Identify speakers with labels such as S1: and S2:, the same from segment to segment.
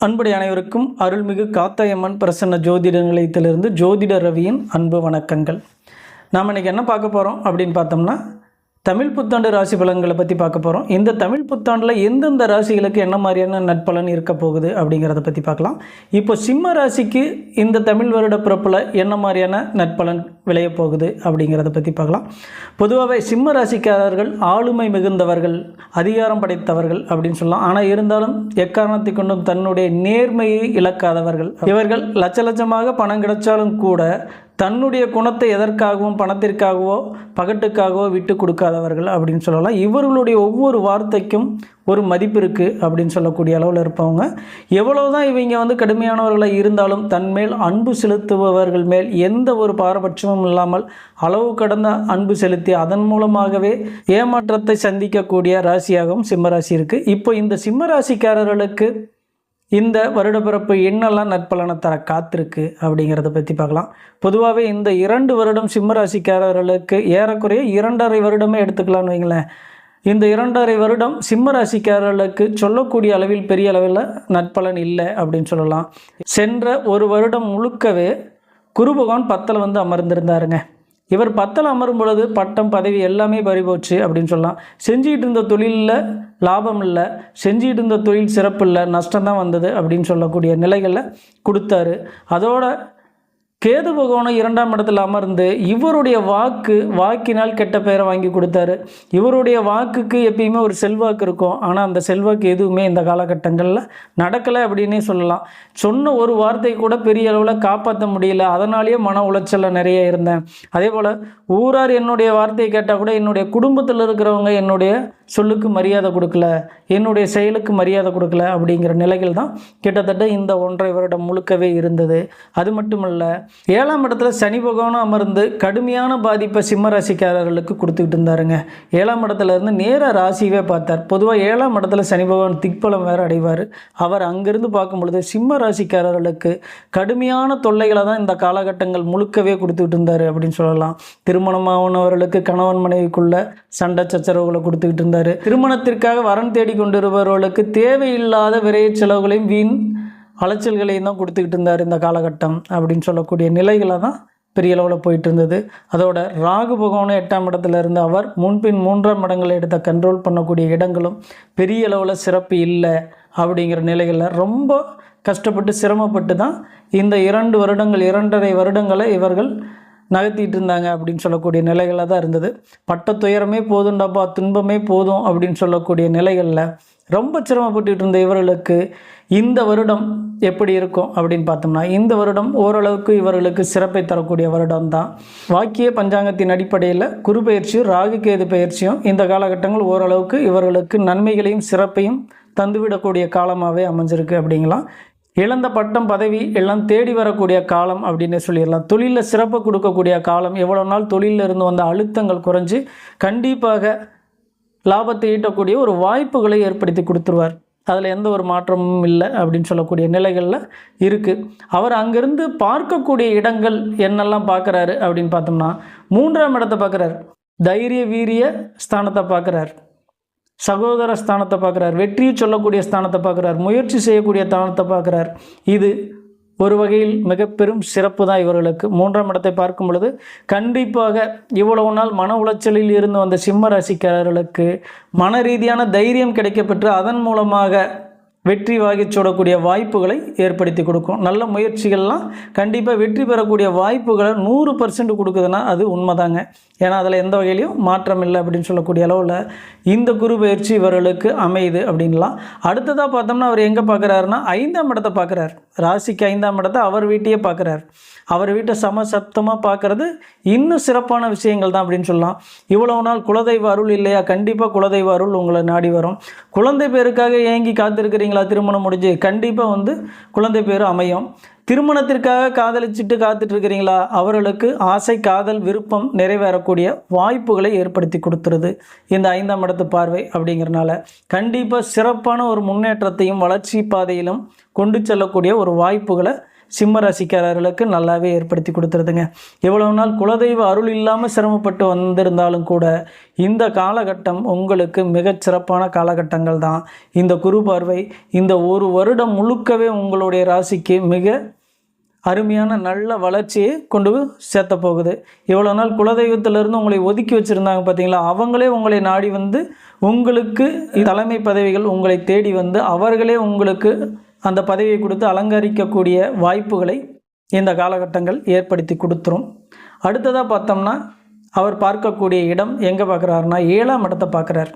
S1: அன்புடைய அனைவருக்கும் அருள்மிகு காத்தாயம்மன் பிரசன்ன ஜோதிட நிலையத்திலிருந்து ஜோதிட ரவியின் அன்பு வணக்கங்கள். நாம் இன்னைக்கு என்ன பார்க்க போகிறோம் அப்படின்னு பார்த்தோம்னா தமிழ் புத்தாண்டு ராசி பலன்களை பற்றி பார்க்க போகிறோம் இந்த தமிழ் புத்தாண்டில் எந்தெந்த ராசிகளுக்கு என்ன மாதிரியான நட்பலன் இருக்க போகுது அப்படிங்கிறத பற்றி பார்க்கலாம். இப்போ சிம்ம ராசிக்கு இந்த தமிழ் வருட பிறப்பில் என்ன மாதிரியான நட்பலன் விளைய போகுது அப்படிங்கிறத பற்றி பார்க்கலாம். பொதுவாகவே சிம்ம ராசிக்காரர்கள் ஆளுமை மிகுந்தவர்கள் அதிகாரம் படைத்தவர்கள் அப்படின்னு சொல்லலாம். ஆனால் இருந்தாலும் எக்காரணத்தை கொண்டும் தன்னுடைய நேர்மையை இழக்காதவர்கள். இவர்கள் லட்ச லட்சமாக பணம் கிடைச்சாலும் கூட தன்னுடைய குணத்தை எதற்காகவும் பணத்திற்காகவோ பகட்டுக்காகவோ விட்டு கொடுக்காதவர்கள் அப்படின்னு சொல்லலாம். இவர்களுடைய ஒவ்வொரு வார்த்தைக்கும் ஒரு மதிப்பு இருக்குது அப்படின்னு சொல்லக்கூடிய அளவில் இருப்பவங்க. எவ்வளவுதான் இவங்க வந்து கடுமையானவர்களாக இருந்தாலும் தன்மேல் அன்பு செலுத்துபவர்கள் மேல் எந்த ஒரு பாரபட்சமும் இல்லாமல் அளவு கடந்த அன்பு செலுத்தி அதன் மூலமாகவே ஏமாற்றத்தை சந்திக்கக்கூடிய ராசியாகவும் சிம்மராசி இருக்குது இப்போ இந்த சிம்மராசிக்காரர்களுக்கு இந்த வருடப்பிறப்பு என்னெல்லாம் நட்பலனை தர காத்திருக்கு அப்படிங்கிறத பற்றி பார்க்கலாம். பொதுவாகவே இந்த இரண்டு வருடம் சிம்மராசிக்காரர்களுக்கு ஏறக்குறைய இரண்டரை வருடமே எடுத்துக்கலாம்னு வைங்களேன். இந்த இரண்டரை வருடம் சிம்ம ராசிக்காரர்களுக்கு சொல்லக்கூடிய அளவில் பெரிய அளவில் நட்பலன் இல்லை அப்படின்னு சொல்லலாம். சென்ற ஒரு வருடம் முழுக்கவே குரு பகவான் பத்தில் வந்து அமர்ந்திருந்தாருங்க. இவர் பத்தில் அமரும் பொழுது பட்டம் பதவி எல்லாமே பறிபோச்சு அப்படின்னு சொல்லலாம். செஞ்சுக்கிட்டு இருந்த தொழிலில் லாபம் இல்லை. செஞ்சுக்கிட்டு இருந்த தொழில் சிறப்பு இல்லை. நஷ்டம் தான் வந்தது அப்படின்னு சொல்லக்கூடிய நிலைகளில் கொடுத்தாரு. அதோட கேது பகவானும் இரண்டாம் இடத்துல அமர்ந்து இவருடைய வாக்கு வாக்கினால் கெட்ட பெயரை வாங்கி கொடுத்தாரு. இவருடைய வாக்குக்கு எப்பயுமே ஒரு செல்வாக்கு இருக்கும். ஆனால் அந்த செல்வாக்கு எதுவுமே இந்த காலகட்டங்களில் நடக்கலை அப்படின்னே சொல்லலாம். சொன்ன ஒரு வார்த்தை கூட பெரிய அளவில் காப்பாற்ற முடியல. அதனாலேயே மன உளைச்சலில் நிறைய இருந்தேன். அதே போல் ஊரார் என்னுடைய வார்த்தையை கேட்டால் கூட என்னுடைய குடும்பத்தில் இருக்கிறவங்க என்னுடைய சொல்லுக்கு மரியாதை கொடுக்கல என்னுடைய செயலுக்கு மரியாதை கொடுக்கல அப்படிங்கிற நிலைகள் தான் கிட்டத்தட்ட இந்த ஒன்றரை வருடம் முழுக்கவே இருந்தது. அது மட்டுமல்ல ஏழாம் இடத்துல சனி பகவானும் அமர்ந்து கடுமையான பாதிப்பை சிம்ம ராசிக்காரர்களுக்கு கொடுத்துக்கிட்டு இருந்தாருங்க. ஏழாம் இடத்துல இருந்து நேர ராசியவே பார்த்தார். பொதுவாக ஏழாம் இடத்துல சனி பகவான் திக்பலம் வேற அடைவார். அவர் அங்கிருந்து பார்க்கும் பொழுது சிம்ம ராசிக்காரர்களுக்கு கடுமையான தொல்லைகளை தான் இந்த காலகட்டங்கள் முழுக்கவே கொடுத்துக்கிட்டு இருந்தார் அப்படின்னு சொல்லலாம். திருமணமானவர்களுக்கு கணவன் மனைவிக்குள்ள சண்டை சச்சரவுகளை கொடுத்துக்கிட்டு இருந்தார். திருமணத்திற்காக வரன் தேடி கொண்டிருப்பவர்களுக்கு தேவையில்லாத விரைய செலவுகளையும் வீண் அலைச்சல்களையும் தான் கொடுத்துக்கிட்டு இருந்தார் இந்த காலகட்டம் அப்படின்னு சொல்லக்கூடிய நிலைகளை தான் பெரிய அளவில் போயிட்டு இருந்தது அதோட ராகு பகவானும் எட்டாம் இடத்துல இருந்த அவர் முன்பின் மூன்றாம் இடங்களை எடுத்த கண்ட்ரோல் பண்ணக்கூடிய இடங்களும் பெரிய அளவில் சிறப்பு இல்லை அப்படிங்கிற நிலைகளில் ரொம்ப கஷ்டப்பட்டு சிரமப்பட்டு தான் இந்த இரண்டு வருடங்கள் இரண்டரை வருடங்களை இவர்கள் நகர்த்திட்டு இருந்தாங்க அப்படின்னு சொல்லக்கூடிய நிலைகளில் தான் இருந்தது. பட்ட துயரமே போதும்டாப்பா துன்பமே போதும் அப்படின்னு சொல்லக்கூடிய நிலைகளில் ரொம்ப சிரமப்பட்டுட்டு இருந்த இவர்களுக்கு இந்த வருடம் எப்படி இருக்கும் அப்படின்னு பார்த்தோம்னா இந்த வருடம் ஓரளவுக்கு இவர்களுக்கு சிறப்பை தரக்கூடிய வருடம் தான் வாக்கிய பஞ்சாங்கத்தின் அடிப்படையில் குரு பயிற்சியும் ராகு கேது பயிற்சியும் இந்த காலகட்டங்கள் ஓரளவுக்கு இவர்களுக்கு நன்மைகளையும் சிறப்பையும் தந்துவிடக்கூடிய காலமாகவே அமைஞ்சிருக்கு அப்படிங்களாம் இழந்த பட்டம் பதவி எல்லாம் தேடி வரக்கூடிய காலம் அப்படின்னு சொல்லிடலாம். தொழிலில் சிறப்பு கொடுக்கக்கூடிய காலம் எவ்வளோ நாள் தொழிலில் இருந்து வந்த அழுத்தங்கள் குறைஞ்சு கண்டிப்பாக லாபத்தை ஈட்டக்கூடிய ஒரு வாய்ப்புகளை ஏற்படுத்தி கொடுத்துருவார். அதில் எந்த ஒரு மாற்றமும் இல்லை அப்படின்னு சொல்லக்கூடிய நிலைகளில் இருக்குது அவர் அங்கேருந்து பார்க்கக்கூடிய இடங்கள் என்னெல்லாம் பார்க்குறாரு அப்படின்னு பார்த்தோம்னா மூன்றாம் இடத்தை பார்க்குறாரு. தைரிய வீரிய ஸ்தானத்தை பார்க்குறாரு. சகோதர ஸ்தானத்தை பார்க்குறார். வெற்றியை சொல்லக்கூடிய ஸ்தானத்தை பார்க்குறார். முயற்சி செய்யக்கூடிய ஸ்தானத்தை பார்க்குறார். இது ஒரு வகையில் மிக பெரும் சிறப்பு தான் இவர்களுக்கு. மூன்றாம் இடத்தை பார்க்கும் பொழுது கண்டிப்பாக இவ்வளவு நாள் மன உளைச்சலில் இருந்து வந்த சிம்ம ராசிக்காரர்களுக்கு மன ரீதியான தைரியம் கிடைக்கப்பெற்று அதன் மூலமாக வெற்றி வாகி சூடக்கூடிய வாய்ப்புகளை ஏற்படுத்தி கொடுக்கும். நல்ல முயற்சிகள்லாம் கண்டிப்பாக வெற்றி பெறக்கூடிய வாய்ப்புகளை நூறு பர்சன்ட் கொடுக்குதுன்னா அது உண்மைதாங்க. ஏன்னா அதில் எந்த வகையிலையும் மாற்றம் இல்லை அப்படின்னு சொல்லக்கூடிய அளவில் இந்த குரு பயிற்சி இவர்களுக்கு அமையுது அப்படின்லாம். அடுத்ததாக பார்த்தோம்னா அவர் எங்கே பார்க்குறாருன்னா ஐந்தாம் இடத்தை பார்க்குறார் ராசிக்கு ஐந்தாம் இடத்தை அவர் வீட்டையே பார்க்குறார் அவர் வீட்டை சமசப்தமாக பார்க்குறது இன்னும் சிறப்பான விஷயங்கள் தான் அப்படின்னு சொல்லலாம். இவ்வளவு நாள் குலதெய்வ அருள் இல்லையா? கண்டிப்பாக குலதெய்வ அருள் உங்களை நாடி வரும். குழந்தை பேருக்காக ஏங்கி காத்திருக்கிறீங்களா? திருமணம் முடிஞ்சு கண்டிப்பாக வந்து குழந்தை பேர் அமையும். திருமணத்திற்காக காதலிச்சுட்டு காத்துட்டு இருக்கிறீங்களா அவர்களுக்கு ஆசை காதல் விருப்பம் நிறைவேறக்கூடிய வாய்ப்புகளை ஏற்படுத்தி கொடுத்துருது இந்த ஐந்தாம் இடத்து பார்வை அப்படிங்கிறனால. கண்டிப்பாக சிறப்பான ஒரு முன்னேற்றத்தையும் வளர்ச்சி பாதையிலும் கொண்டு செல்லக்கூடிய ஒரு வாய்ப்புகளை சிம்ம ராசிக்காரர்களுக்கு நல்லாவே ஏற்படுத்தி கொடுத்துருதுங்க. இவ்வளவு நாள் குலதெய்வ அருள் இல்லாமல் சிரமப்பட்டு வந்திருந்தாலும் கூட இந்த காலகட்டம் உங்களுக்கு மிகச்சிறப்பான காலகட்டங்கள் தான். இந்த குரு பார்வை இந்த ஒரு வருடம் முழுக்கவே உங்களுடைய ராசிக்கு மிக அருமையான நல்ல வளர்ச்சியை கொண்டு சேர்த்த போகுது. இவ்வளோ நாள் குலதெய்வத்திலிருந்து உங்களை ஒதுக்கி வச்சுருந்தாங்க பார்த்தீங்களா அவங்களே உங்களை நாடி வந்து உங்களுக்கு தலைமை பதவிகள் உங்களை தேடி வந்து அவர்களே உங்களுக்கு அந்த பதவியை கொடுத்து அலங்கரிக்கக்கூடிய வாய்ப்புகளை இந்த காலகட்டங்கள் ஏற்படுத்தி கொடுத்துரும். அடுத்ததாக பார்த்தோம்னா அவர் பார்க்கக்கூடிய இடம் எங்கே பார்க்குறாருன்னா ஏழாம் இடத்தை பார்க்குறார்.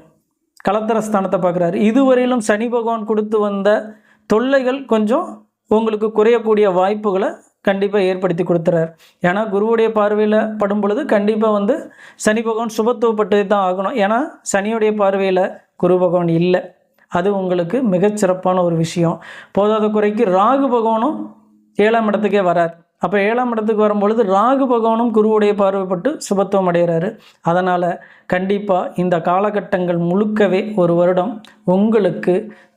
S1: கலத்தர ஸ்தானத்தை பார்க்குறாரு. இதுவரையிலும் சனி பகவான் கொடுத்து வந்த தொல்லைகள் கொஞ்சம் உங்களுக்கு குறையக்கூடிய வாய்ப்புகளை கண்டிப்பாக ஏற்படுத்தி கொடுத்துறார். ஏன்னா குருவுடைய பார்வையில் படும் பொழுது கண்டிப்பாக வந்து சனி பகவான் சுபத்துவப்பட்டு தான் ஆகணும். ஏன்னா சனியுடைய பார்வையில் குரு பகவான் இல்லை. அது உங்களுக்கு மிகச்சிறப்பான ஒரு விஷயம். போதாத குறைக்கு ராகு பகவானும் ஏழாம் இடத்துக்கே வரார். அப்போ ஏழாம் இடத்துக்கு வரும்பொழுது ராகு பகவானும் குருவுடைய பார்வைப்பட்டு சுபத்துவம் அடைகிறாரு. அதனால் கண்டிப்பாக இந்த காலகட்டங்கள் முழுக்கவே ஒரு வருடம் உங்களுக்கு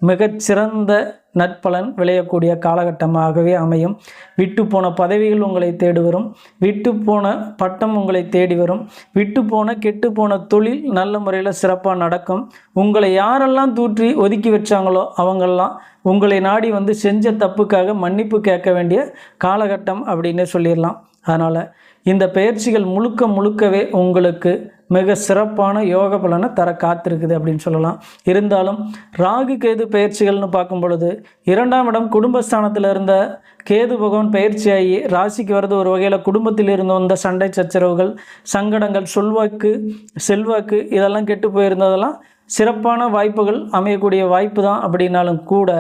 S1: மிகச்சிறந்த நற்பலன் விளையக்கூடிய காலகட்டமாகவே அமையும். விட்டு போன பதவிகள் உங்களை தேடி வரும். விட்டு போன பட்டம் உங்களை தேடி வரும். விட்டு போன கெட்டு போன தொழில் நல்ல முறையில் சிறப்பாக நடக்கும். உங்களை யாரெல்லாம் தூற்றி ஒதுக்கி வச்சாங்களோ அவங்கெல்லாம் உங்களை நாடி வந்து செஞ்ச தப்புக்காக மன்னிப்பு கேட்க வேண்டிய காலகட்டம் அப்படின்னு சொல்லிடலாம். அதனால் இந்த பயிற்சிகள் முழுக்க முழுக்கவே உங்களுக்கு மிக சிறப்பான யோக பலனை தர காத்திருக்குது அப்படின்னு சொல்லலாம். இருந்தாலும் ராகு கேது பயிற்சிகள்னு பார்க்கும் பொழுது இரண்டாம் இடம் குடும்பஸ்தானத்தில் இருந்த கேது பகவான் பயிற்சியாகி ராசிக்கு வர்றது ஒரு வகையில் குடும்பத்தில் இருந்து வந்த சண்டை சச்சரவுகள் சங்கடங்கள் சொல்வாக்கு செல்வாக்கு இதெல்லாம் கெட்டு போயிருந்ததெல்லாம் சிறப்பான வாய்ப்புகள் அமையக்கூடிய வாய்ப்பு தான் அப்படின்னாலும் கூட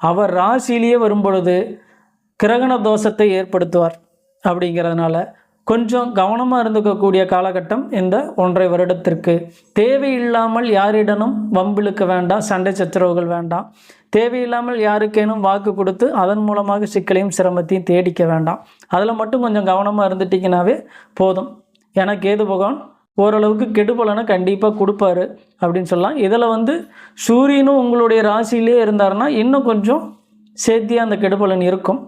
S1: அவர் ராசியிலேயே வரும்பொழுது கிரகண தோஷத்தை ஏற்படுத்துவார் அப்படிங்கிறதுனால கொஞ்சம் கவனமாக இருந்துக்கக்கூடிய காலகட்டம் இந்த ஒன்றரை வருடத்திற்கு. தேவையில்லாமல் யாரிடனும் வம்பிழுக்க வேண்டாம் சண்டை சச்சரவுகள் வேண்டாம். தேவையில்லாமல் யாருக்கேனும் வாக்கு கொடுத்து அதன் மூலமாக சிக்கலையும் சிரமத்தையும் தேடிக்க வேண்டாம். அதில் மட்டும் கொஞ்சம் கவனமாக இருந்துட்டிங்கனாவே போதும். ஏன்னா கேது பகவான் ஓரளவுக்கு கெடுபலனை கண்டிப்பாக கொடுப்பாரு அப்படின்னு சொல்லலாம். இதில் வந்து சூரியனும் உங்களுடைய ராசியிலே இருந்தாருன்னா இன்னும் கொஞ்சம் சேர்த்தியாக அந்த கெடுபலன் இருக்கும்.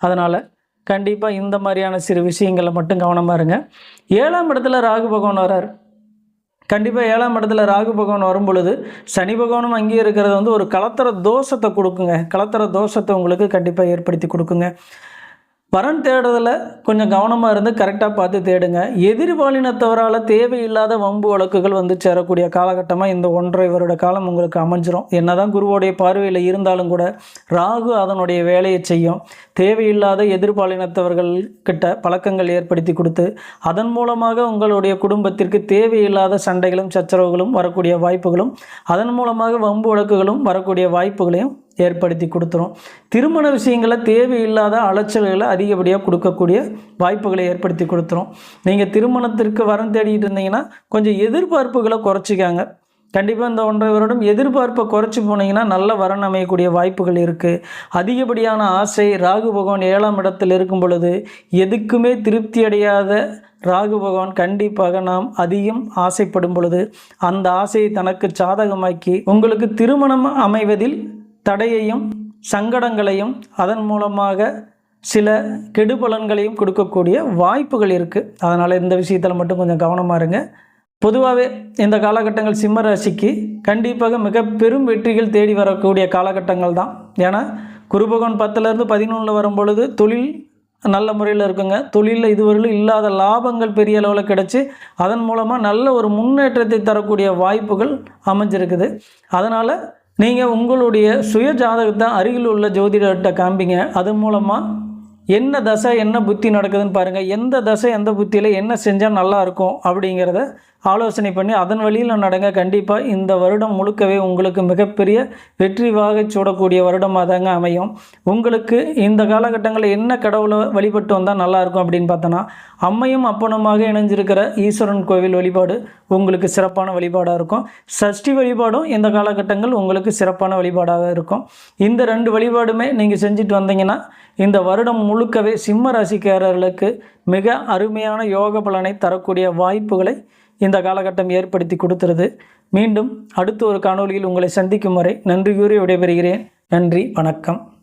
S1: அதனால் கண்டிப்பாக இந்த மாதிரியான சிறு விஷயங்களை மட்டும் கவனமாக இருங்க. ஏழாம் இடத்துல ராகு பகவான் வரார். கண்டிப்பாக ஏழாம் இடத்துல ராகு பகவான் வரும் பொழுது சனி பகவானும் அங்கேயே இருக்கிறது வந்து ஒரு கலத்தர தோஷத்தை கொடுக்குங்க. கலத்தர தோஷத்தை உங்களுக்கு கண்டிப்பாக ஏற்படுத்தி கொடுக்குங்க. வரன் தேடுறதில் கொஞ்சம் கவனமாக இருந்து கரெக்டாக பார்த்து தேடுங்க. எதிர்பாலினத்தவரால் தேவையில்லாத வம்பு வழக்குகள் வந்து சேரக்கூடிய காலகட்டமாக இந்த ஒன்றரை வருட காலம் உங்களுக்கு அமைஞ்சிரும். என்னதான் குருவோடைய பார்வையில் இருந்தாலும் கூட ராகு அதனுடைய வேலையை செய்யும். தேவையில்லாத எதிர்பாலினத்தவர்கள் கிட்ட பழக்கங்கள் ஏற்படுத்தி கொடுத்து அதன் மூலமாக உங்களுடைய குடும்பத்திற்கு தேவையில்லாத சண்டைகளும் சச்சரவுகளும் வரக்கூடிய வாய்ப்புகளும் அதன் மூலமாக வம்பு வழக்குகளும் வரக்கூடிய வாய்ப்புகளையும் ஏற்படுத்தி கொடுத்துரும். திருமண விஷயங்களை தேவையில்லாத அலைச்சல்களை அதிகப்படியாக கொடுக்கக்கூடிய வாய்ப்புகளை ஏற்படுத்தி கொடுத்துரும். நீங்கள் திருமணத்திற்கு வரம் தேடிட்டு இருந்தீங்கன்னா கொஞ்சம் எதிர்பார்ப்புகளை குறைச்சிக்காங்க. கண்டிப்பாக இந்த ஒன்றரை வருடம் எதிர்பார்ப்பை குறைச்சி போனீங்கன்னா நல்ல வரன் அமையக்கூடிய வாய்ப்புகள் இருக்குது அதிகப்படியான ஆசை ராகு பகவான் ஏழாம் இடத்தில் இருக்கும் பொழுது எதுக்குமே திருப்தி அடையாத ராகு பகவான் கண்டிப்பாக நாம் அதிகம் ஆசைப்படும் பொழுது அந்த ஆசையை தனக்கு சாதகமாக்கி உங்களுக்கு திருமணம் அமைவதில் தடையையும் சங்கடங்களையும் அதன் மூலமாக சில கெடுபலன்களையும் கொடுக்கக்கூடிய வாய்ப்புகள் இருக்குது அதனால் இந்த விஷயத்தில் மட்டும் கொஞ்சம் கவனமாக இருங்க. பொதுவாகவே இந்த காலகட்டங்கள் சிம்ம ராசிக்கு கண்டிப்பாக மிக பெரும் வெற்றிகள் தேடி வரக்கூடிய காலகட்டங்கள் தான். ஏன்னா குருபகவான் பத்துலேருந்து பதினொன்றில் வரும் பொழுது தொழில் நல்ல முறையில் இருக்குங்க. தொழிலில் இதுவரையிலும் இல்லாத லாபங்கள் பெரிய அளவில் கிடச்சி அதன் மூலமாக நல்ல ஒரு முன்னேற்றத்தை தரக்கூடிய வாய்ப்புகள் அமைஞ்சிருக்குது. அதனால் நீங்கள் உங்களுடைய சுய ஜாதகத்தை அருகில் உள்ள ஜோதிடர்கிட்ட காம்பிங்க அது மூலமாக என்ன தசை என்ன புத்தி நடக்குதுன்னு பாருங்கள் எந்த தசை எந்த புத்தியில் என்ன செஞ்சால் நல்லாயிருக்கும் அப்படிங்கிறத ஆலோசனை பண்ணி அதன் வழியில் நடங்க. கண்டிப்பாக இந்த வருடம் முழுக்கவே உங்களுக்கு மிகப்பெரிய வெற்றி வாகை சூடக்கூடிய வருடமாக தாங்க அமையும். உங்களுக்கு இந்த காலகட்டங்களில் என்ன கடவுளை வழிபட்டு வந்தால் நல்லாயிருக்கும் அப்படின்னு பார்த்தோன்னா அம்மையும் அப்பனுமாக இணைஞ்சிருக்கிற ஈஸ்வரன் கோவில் வழிபாடு உங்களுக்கு சிறப்பான வழிபாடாக இருக்கும். சஷ்டி வழிபாடும் இந்த காலகட்டங்கள் உங்களுக்கு சிறப்பான வழிபாடாக இருக்கும். இந்த ரெண்டு வழிபாடுமே நீங்கள் செஞ்சுட்டு வந்தீங்கன்னா இந்த வருடம் முழுக்கவே சிம்ம ராசிக்காரர்களுக்கு மிக அருமையான யோக பலனை தரக்கூடிய வாய்ப்புகளை இந்த காலகட்டம் ஏற்படுத்தி கொடுத்துருது மீண்டும் அடுத்த ஒரு காணொலியில் உங்களை சந்திக்கும் வரை நன்றி கூறி விடைபெறுகிறேன். நன்றி வணக்கம்.